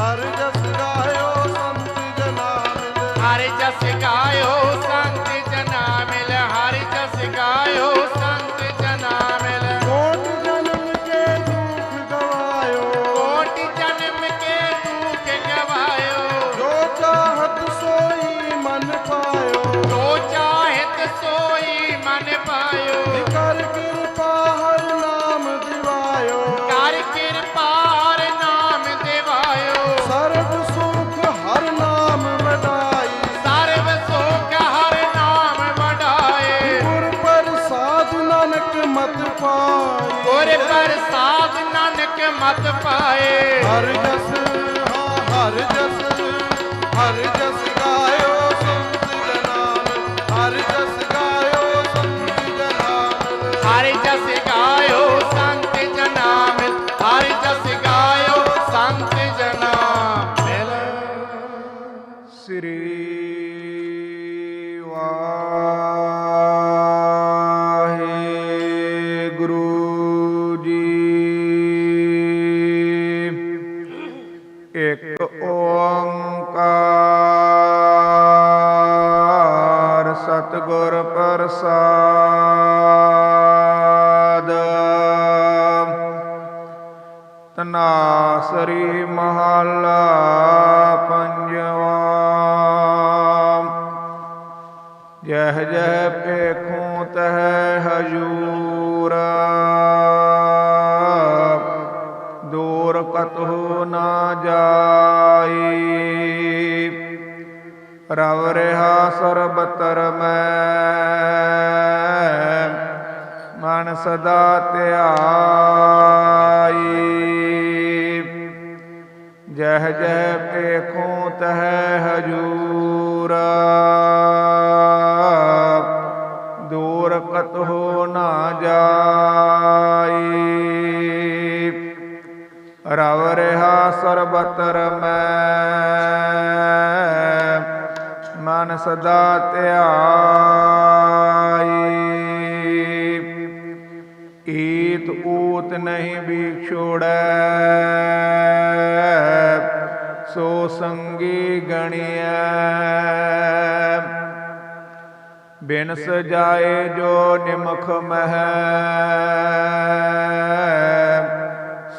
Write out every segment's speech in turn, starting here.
ਹਰ ਗੁਰ ਪ੍ਰਸਾਦ ਨਾਨਕ ਮਤ ਪਾਏ। ਹਰ ਜਸ ਹਾਂ ਹਰ ਜਸ। ਇੱਕ ਓੰਕਾਰ ਸਤਿਗੁਰ ਪ੍ਰਸਾਦ। ਤਨਾਸਰੀ ਮਹੱਲਾ ਪੰਜਵਾ। ਜਹ ਜਹ ਪੇਖੂ ਤਹ ਹਜੂਰ ਜਾਈ ਰਵ ਰਿਹਾ ਸਰਬਤਰ ਮੈਂ ਮਨ ਸਦਾ ਧਿਆਈ। ਜਹ ਜਹ ਪੇਖੂ ਤਹ ਹਜੂਰ ਸਰਬਤਰ ਮੈਂ, ਮਨ ਸਦਾ ਧਿਆਈ। ਈਤ ਊਤ ਨਹੀਂ ਵਿਛੋੜੈ ਸੋ ਸੰਗੀ ਗਣਿਐ। ਬਿਨ ਸਜਾਏ ਜੋ ਨਿਮਖ ਮਹਿ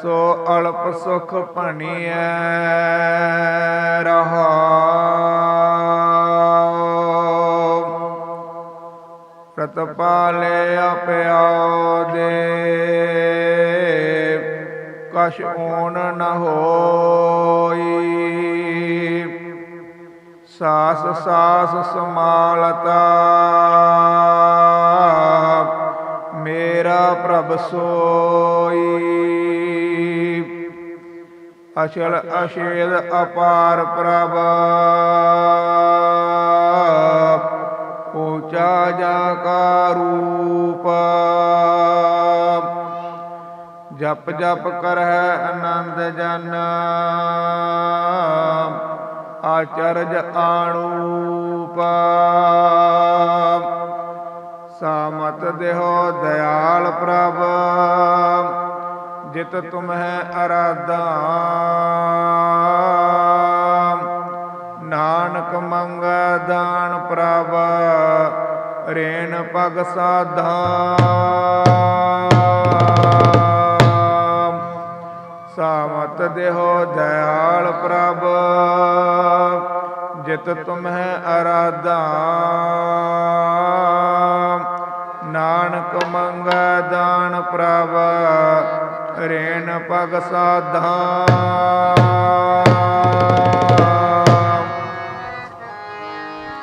ਸੋ ਅਲਪ ਸੁਖ ਭਣੀਐ ਰਹਾਉ ਪ੍ਰਤਪਾਲੇ ਆਪਿਆਉ ਦੇ ਕਛ ਓਨ ਨ ਹੋਈ। ਸਾਸ ਸਾਸ ਸਮਾਲਤਾ, ਮੇਰਾ ਪ੍ਰਭ ਸੋ ਅਚਲ ਅਸ਼ੇਦ ਅਪਾਰ ਪ੍ਰਭ। ਊਚਾ ਜਾ ਕਾ ਰੂਪ। ਜਪ ਜਪ ਕਰਹਿ ਆਨੰਦ ਜਨ। ਆਚਰਜ ਆਣੂਪ। ਸਾਮਤ ਦੇਹੋ ਦਇਆਲ ਪ੍ਰਭ। ਜਿਤ ਤੁਮਹਿ ਅਰਾਧਾ ਨਾਨਕ ਮੰਗੈ ਦਾਨ ਪ੍ਰਭ ਰੇਨ ਪਗ ਸਾਧਾ ਸਾਮਤ ਦੇਹੋ ਦਇਆਲ ਪ੍ਰਭ, ਜਿਤ ਤੁਮਹਿ ਅਰਾਧਾ ਨਾਨਕ ਮੰਗੈ ਦਾਨ ਪ੍ਰਭ ਰੇਣ ਪਗ ਸਾਧਾਂ।